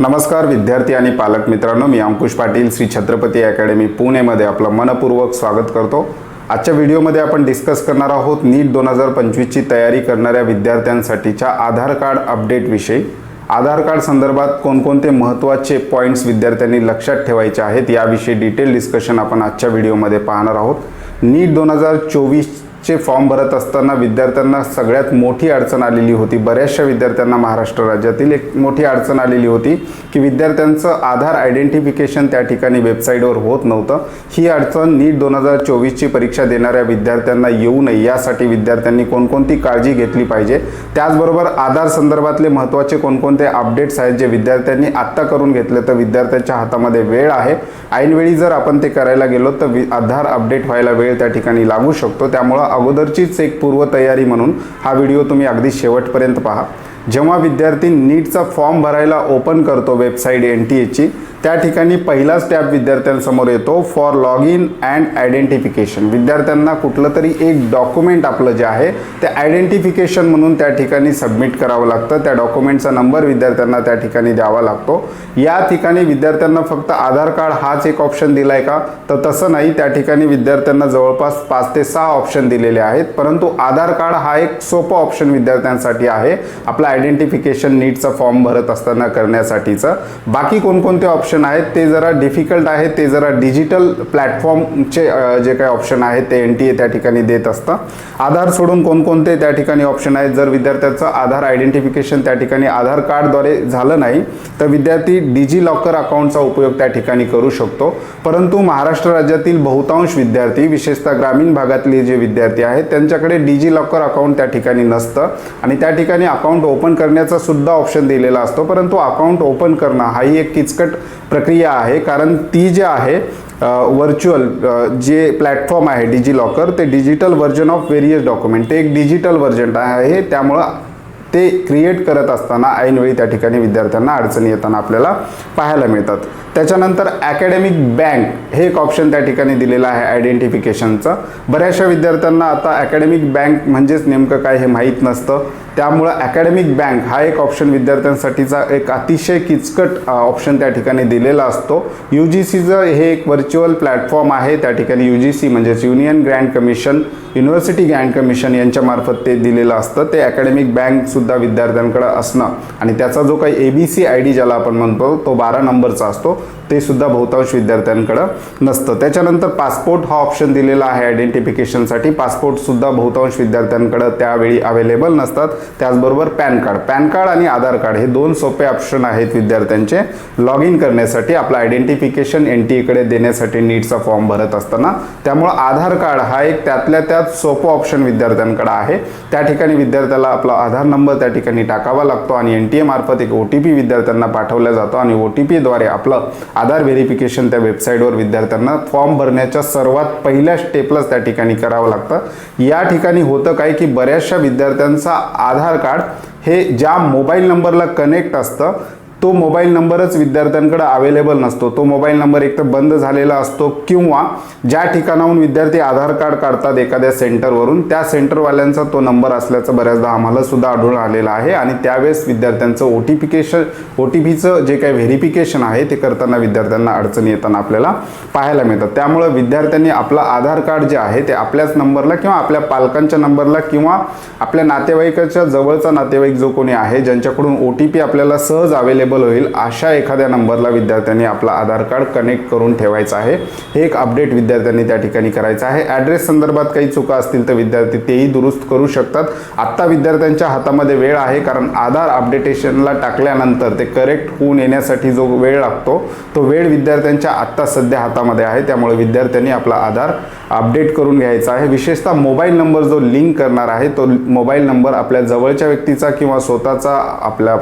नमस्कार विद्यार्थी आणि पालक मित्रांनो मी अंकुश पाटील श्री छत्रपती अकॅडमी पुणेमध्ये आपलं मनपूर्वक स्वागत करतो. आजच्या व्हिडिओमध्ये आपण डिस्कस करणार आहोत नीट दोन हजार पंचवीसची तयारी करणाऱ्या विद्यार्थ्यांसाठीच्या आधार कार्ड अपडेटविषयी आधार कार्ड संदर्भात कोणकोणते महत्त्वाचे पॉईंट्स विद्यार्थ्यांनी लक्षात ठेवायचे आहेत याविषयी डिटेल डिस्कशन आपण आजच्या व्हिडिओमध्ये पाहणार आहोत. नीट दोन हजार चोवीस चे फॉर्म भरत असताना विद्यार्थ्यांना सगळ्यात मोठी अडचण आलेली होती. बऱ्याचशा विद्यार्थ्यांना महाराष्ट्र राज्यातील एक मोठी अडचण आलेली होती की विद्यार्थ्यांचं आधार आयडेंटिफिकेशन त्या ठिकाणी वेबसाईटवर होत नव्हतं. ही अडचण नीट दोन हजार चोवीसची परीक्षा देणाऱ्या विद्यार्थ्यांना येऊ नये. यासाठी विद्यार्थ्यांनी कोणकोणती काळजी घेतली पाहिजे? त्याचबरोबर आधार संदर्भातले महत्त्वाचे कोणकोणते अपडेट्स आहेत जे विद्यार्थ्यांनी आत्ता करून घेतले तर विद्यार्थ्यांच्या हातामध्ये वेळ आहे? ऐनवेळी जर आपण ते करायला गेलो तर आधार अपडेट व्हायला वेळ त्या ठिकाणी लागू शकतो. त्यामुळं अगोदरचीच एक पूर्वतयारी म्हणून हा व्हिडिओ तुम्ही अगदी शेवटपर्यंत पहा. जेव्हा विद्यार्थी नीटचा फॉर्म भरायला ओपन करतो वेबसाईट एन टी एची त्या ठिकाणी पहिलाच टॅब विद्यार्थ्यांसमोर येतो for log in and identification. विद्यार्थ्यांना कुठलं तरी एक डॉक्युमेंट आपलं जे आहे ते आयडेंटिफिकेशन म्हणून त्या ठिकाणी सबमिट करावं लागतं. त्या डॉक्युमेंटचा नंबर विद्यार्थ्यांना त्या ठिकाणी द्यावा लागतो. या ठिकाणी विद्यार्थ्यांना फक्त आधार कार्ड हाच एक ऑप्शन दिला आहे का? तर तसं नाही. त्या ठिकाणी विद्यार्थ्यांना जवळपास पाच ते सहा ऑप्शन दिलेले आहेत. परंतु आधार कार्ड हा एक सोपा ऑप्शन विद्यार्थ्यांसाठी आहे. आपला आयडेंटिफिकेशन नीटचा फॉर्म भरत असताना करण्यासाठीचं. बाकी कोणकोणते ऑप्शन आहेत ते जरा डिफिकल्ट आहेत ते जरा डिजिटल प्लॅटफॉर्मचे जे काही ऑप्शन आहेत ते एन टी ए त्या ठिकाणी देत असतं. आधार सोडून कोणकोणते त्या ठिकाणी ऑप्शन आहेत जर विद्यार्थ्याचं आधार आयडेंटिफिकेशन त्या ठिकाणी आधार कार्डद्वारे झालं नाही तर विद्यार्थी डिजी लॉकर अकाउंटचा उपयोग त्या ठिकाणी करू शकतो. परंतु महाराष्ट्र राज्यातील बहुतांश विद्यार्थी विशेषतः ग्रामीण भागातले जे विद्यार्थी आहेत त्यांच्याकडे डिजी लॉकर अकाउंट त्या ठिकाणी नसतं. आणि त्या ठिकाणी अकाउंट ओपन करण्याचा सुद्धा ऑप्शन दिलेला असतो. परंतु अकाउंट ओपन करणं हाही एक किचकट प्रक्रिया आहे. कारण ती जी आहे व्हर्च्युअल जे प्लॅटफॉर्म आहे डिजी लॉकर ते digital version of various document ते एक डिजिटल व्हर्जन आहे. त्यामुळं ते क्रिएट करत असताना ऐनवेळी त्या ठिकाणी विद्यार्थ्यांना अडचणी येताना आपल्याला पाहायला मिळतात. त्याच्यानंतर अकॅडमिक बँक हे एक ऑप्शन त्या ठिकाणी दिलेलं आहे आयडेंटिफिकेशनचं बऱ्याचशा विद्यार्थ्यांना आता अकॅडमिक बँक म्हणजेच नेमकं काय हे माहीत नसतं. त्यामुळं अकॅडमिक बँक हा एक ऑप्शन विद्यार्थ्यांसाठीचा एक अतिशय किचकट ऑप्शन त्या ठिकाणी दिलेला असतो. यू जी सीचं हे एक व्हर्च्युअल प्लॅटफॉर्म आहे. त्या ठिकाणी यू जी सी म्हणजेच union grand commission university grand commission यांच्यामार्फत ते दिलेलं असतं. ते अकॅडमिक सुद्धा विद्यार्थ्यांकडं असणं आणि त्याचा जो काही A B C I D ज्याला आपण म्हणतो तो बारा नंबरचा असतो ते सुद्धा बहुतांश विद्यार्थ्यांकडं नसतं. त्याच्यानंतर पासपोर्ट हा ऑप्शन दिलेला आहे आयडेंटिफिकेशनसाठी पासपोर्टसुद्धा बहुतांश विद्यार्थ्यांकडं त्यावेळी अवेलेबल नसतात. त्याचबरोबर पॅन कार्ड. पॅन कार्ड आणि आधार कार्ड हे दोन सोपे ऑप्शन आहेत विद्यार्थ्यांचे. लॉग इन करण्यासाठी आपलं आयडेंटिफिकेशन एन टी एकडे देण्यासाठी नीटचा फॉर्म भरत असताना. त्यामुळं आधार कार्ड हा एक त्यातल्या त्यात सोपं ऑप्शन विद्यार्थ्यांकडं आहे. त्या ठिकाणी विद्यार्थ्याला आपला आधार नंबर त्या ठिकाणी टाकावा लागतो आणि एन टी ए मार्फत एक ओ टी पी विद्यार्थ्यांना पाठवला जातो आणि ओ टी पीद्वारे आपलं आधार व्हेरिफिकेशन त्या वेबसाईटवर विद्यार्थ्यांना फॉर्म भरण्याच्या सर्वात पहिल्या स्टेपलाच त्या ठिकाणी करावं लागतं. या ठिकाणी होतं काय की बऱ्याचशा विद्यार्थ्यांचा आधार कार्ड हे ज्या मोबाईल नंबरला कनेक्ट असतं तो मोबाईल नंबरच विद्यार्थ्यांकडे अवेलेबल नसतो. तो मोबाईल नंबर एक तर बंद झालेला असतो किंवा ज्या ठिकाणाहून विद्यार्थी आधार कार्ड काढतात एखाद्या सेंटरवरून त्या सेंटरवाल्यांचा तो नंबर असल्याचं बऱ्याचदा आम्हाला सुद्धा आढळून आलेलं आहे आणि त्यावेळेस विद्यार्थ्यांचं ओ टी पिकेशन ओ टी पीचं जे काही व्हेरिफिकेशन आहे ते करताना विद्यार्थ्यांना अडचणी येताना आपल्याला पाहायला मिळतात. त्यामुळं विद्यार्थ्यांनी आपलं आधार कार्ड जे आहे ते आपल्याच नंबरला किंवा आपल्या पालकांच्या नंबरला किंवा आपल्या नातेवाईकाच्या जवळचा नातेवाईक जो कोणी आहे ज्यांच्याकडून ओ टी पी आपल्याला सहज अवेलेबल होईल अशा एखाद्या नंबरला विद्यार्थ्यांनी आपला आधार कार्ड कनेक्ट करून ठेवायचं आहे. हे एक अपडेट विद्यार्थ्यांनी त्या ठिकाणी करायचं आहे. ॲड्रेस संदर्भात काही चुका असतील तर विद्यार्थी तेही दुरुस्त करू शकतात. आत्ता विद्यार्थ्यांच्या हातामध्ये वेळ आहे कारण आधार अपडेटेशनला टाकल्यानंतर ते करेक्ट होऊन येण्यासाठी जो वेळ लागतो तो वेळ विद्यार्थ्यांच्या आत्ता सध्या हातामध्ये आहे. त्यामुळे विद्यार्थ्यांनी आपला आधार अपडेट करून घ्यायचा आहे. विशेषतः मोबाईल नंबर जो लिंक करणार आहे तो मोबाईल नंबर आपल्या जवळच्या व्यक्तीचा किंवा स्वतःचा आपल्या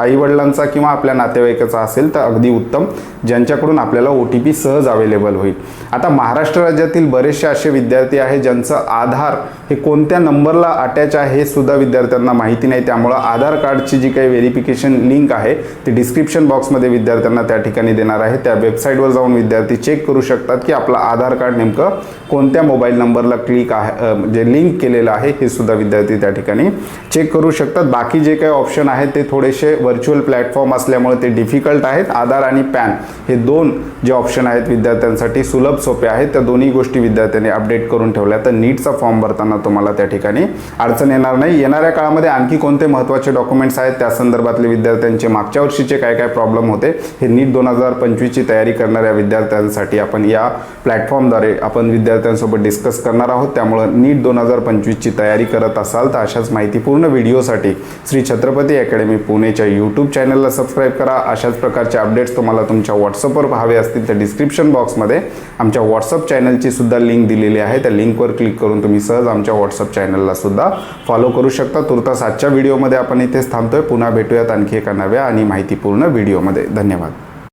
आईवडिलांचा किंवा आपल्या नातेवाईकाचा असेल तर अगदी उत्तम ज्यांच्याकडून आपल्याला ओ टी पी सहज अवेलेबल होईल. आता महाराष्ट्र राज्यातील बरेचसे असे विद्यार्थी आहे ज्यांचं आधार हे कोणत्या नंबरला अटॅच आहे हे सुद्धा विद्यार्थ्यांना माहिती नाही. त्यामुळं आधार कार्डची जी काही व्हेरिफिकेशन लिंक आहे ती डिस्क्रिप्शन बॉक्समध्ये विद्यार्थ्यांना त्या ठिकाणी देणार आहे. त्या वेबसाईटवर जाऊन विद्यार्थी चेक करू शकतात की आपलं आधार कार्ड नेमकं कोणत्या मोबाईल नंबरला क्लिक आहे म्हणजे लिंक केलेलं आहे हे सुद्धा विद्यार्थी त्या ठिकाणी चेक करू शकतात. बाकी जे काही ऑप्शन आहेत ते थोडेसे व्हर्च्युअल प्लॅटफॉर्म असल्यामुळे ते डिफिकल्ट आहेत. आधार आणि पॅन हे दोन जे ऑप्शन आहेत विद्यार्थ्यांसाठी सुलभ सोपे आहेत. त्या दोन्ही गोष्टी विद्यार्थ्यांनी अपडेट करून ठेवल्या. तर नीटचा फॉर्म भरताना तुम्हाला त्या ठिकाणी अडचण येणार नाही. येणाऱ्या काळामध्ये आणखी कोणते महत्त्वाचे डॉक्युमेंट्स आहेत? त्या संदर्भातले विद्यार्थ्यांचे मागच्या वर्षीचे काय काय प्रॉब्लेम होते? हे नीट दोन हजार पंचवीसची तयारी करणाऱ्या विद्यार्थ्यांसाठी आपण या प्लॅटफॉर्मद्वारे आपण विद्यार्थ्यांसोबत डिस्कस करणार आहोत. त्यामुळं नीट दोन हजार पंचवीसची तयारी करत असाल तर अशाच माहितीपूर्ण व्हिडिओसाठी श्री छत्रपती अकॅडमी पुणेच्या यूट्यूब चॅनलला सबस्क्राईब करा. अशाच प्रकारचे अपडेट्स तुम्हाला तुमच्या व्हॉट्सअपवर हवे असतील तर डिस्क्रिप्शन बॉक्समध्ये आमच्या व्हॉट्सअप चॅनलची सुद्धा लिंक दिलेली आहे. त्या लिंकवर क्लिक करून तुम्ही सहज आमच्या व्हॉट्सअप चॅनलला सुद्धा फॉलो करू शकता. तुर्तास आजच्या व्हिडिओमध्ये आपण इथेच थांबतोय. पुन्हा भेटूयात आणखी एका नव्या आणि माहितीपूर्ण व्हिडिओमध्ये धन्यवाद.